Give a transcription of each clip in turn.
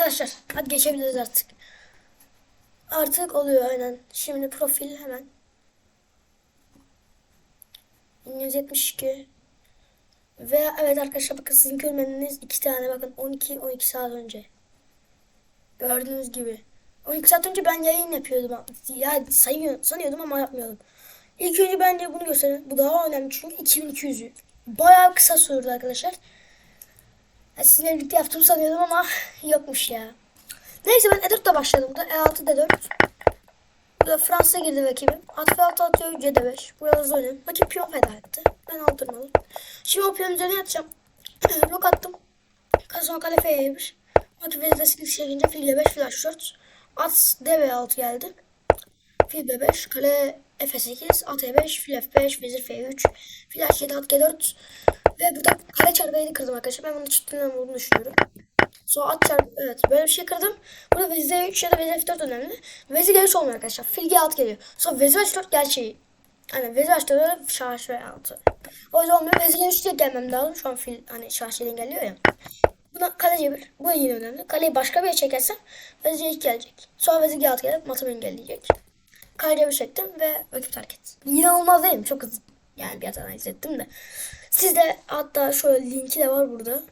arkadaşlar. Hadi geçebiliriz artık. Artık oluyor aynen. Şimdi profil hemen. 1172. Ve evet arkadaşlar bakın sizin görmeniniz iki tane bakın 12 12 saat önce. Gördüğünüz gibi. 12 saat önce ben yayın yapıyordum. Ya sayıyor, sanıyordum ama yapmıyordum. İlk önce bence bunu gösterin. Bu daha önemli çünkü 2200. Bayağı kısa sürdü arkadaşlar. Sizinle birlikte yaptım sanıyordum ama yokmuş ya. Neyse ben E4'te başladım. Burada E6 D4. Burada Fransa girdi rakibim. At F6 atıyor C5. Burada Zonin. Rakip piyon feda etti. Ben aldırmadım. Şimdi o piyonun üzerine yatacağım. Rok attım. Kazan kale F1. Rakip vezir de çekince fil G5 flash 4. At DB6 geldi. Fil B5, kale F8, at E5, fil F5, vezir F3, fil H7, at G4 ve burada kale çarpı 7 kırdım arkadaşlar. Ben bunu çıktığından olduğunu düşünüyorum. Sonra at çarpı, evet böyle bir şey kırdım. Burada vezir E3 ya da vezir F4 önemli. Vezir G3 olmuyor arkadaşlar. Fil G6 geliyor. Sonra vezir H4 gerçeği. Hani vezir H4'e şah F6. O yüzden olmuyor. Vezir G3 diye gelmem lazım. Şu an fil hani şeyden geliyor ya. Buna kale C1. Bu yine önemli. Kaleyi başka bir yere çekersem vezir C2 gelecek. Sonra vezir G6 gelip matımı engelleyecek. Kale C1 çektim ve rakip terk etti. İnanılmaz değil mi? Çok hızlı. Yani bir hata hissettim de. Sizde hatta şöyle linki de var burada.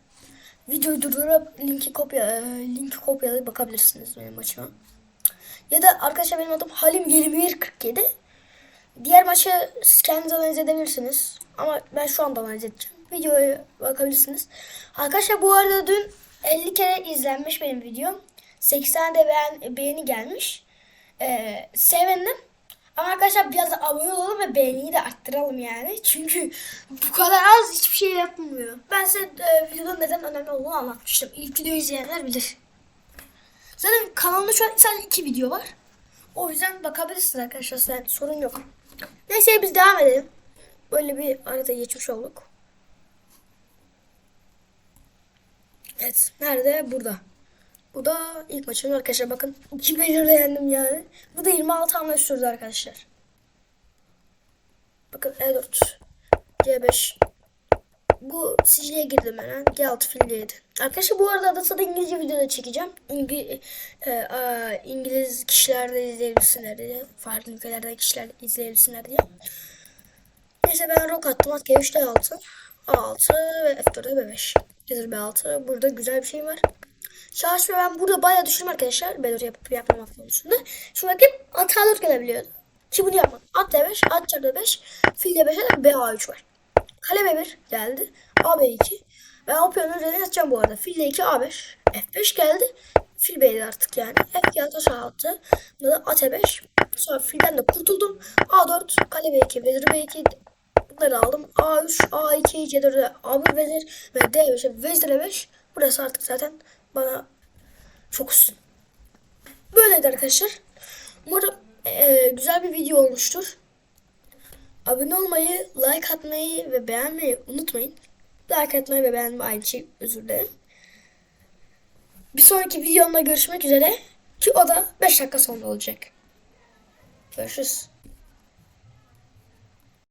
Videoyu durdurup linki kopya e, linki kopyalayıp bakabilirsiniz benim maçıma. Ya da arkadaşlar benim adım Halim 2147. Diğer maçı siz kendiniz analiz edebilirsiniz. Ama ben şu anda analiz edeceğim. Videoya bakabilirsiniz. Arkadaşlar bu arada dün 50 kere izlenmiş benim videom. 80 de beğen, beğeni gelmiş. Ee, sevindim. Ama arkadaşlar biraz da abone olalım ve beğeniyi de arttıralım yani. Çünkü bu kadar az hiçbir şey yapmıyor. Ben size e, videonun neden önemli olduğunu anlatmıştım. İlk videoyu izleyenler bilir. Zaten kanalımda şu an sadece iki video var. O yüzden bakabilirsiniz arkadaşlar. Yani sorun yok. Neyse biz devam edelim. Böyle bir arada geçmiş olduk. Evet. Nerede? Burada. Bu da ilk maçım arkadaşlar. Bakın 2 1 yendim yani. Bu da 26 hamle sürdü arkadaşlar. Bakın E4. C5. Bu siciliye girdim hemen. G6 fil 7. Arkadaşlar bu arada da İngilizce videoda çekeceğim. İngi, e, a, İngiliz kişiler de izleyebilsinler diye. Farklı ülkelerden kişiler izleyebilsinler diye. Neyse ben rock attım. At G3 D6. A6 ve F4'e B5. Vezir B6. Burada güzel bir şey var. Şarj ve ben burada bayağı düşündüm arkadaşlar. B4 yapıp yapmamak konusunda. Şimdi rakip at A4 gelebiliyordu. Ki bunu yapmadım. At D5, at çarpı D5, fil D5'e de BA3 var. Kale B1 geldi. AB2. Ben o piyonun üzerine yatacağım bu arada. Fil D2, A5. F5 geldi. Fil B7 artık yani. F2 taş A6. Burada da at E5. Sonra filden de kurtuldum. A4, kale B2, vezir B2. Bunları aldım. A3, A2, C4'e A1 vezir ve D5'e vezir E5. Burası artık zaten bana çok üstün. Böyleydi arkadaşlar. Umarım eee, güzel bir video olmuştur. Abone olmayı, like atmayı ve beğenmeyi unutmayın. Like atmayı ve beğenmeyi aynı şey özür dilerim. Bir sonraki videomda görüşmek üzere. Ki o da 5 dakika sonra olacak. Görüşürüz.